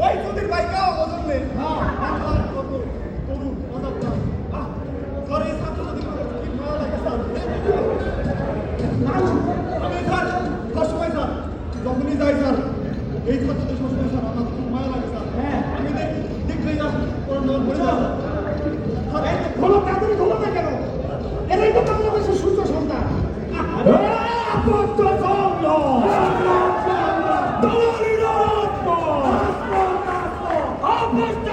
Wait, something like that, wasn't it? 私もそれじゃなかった。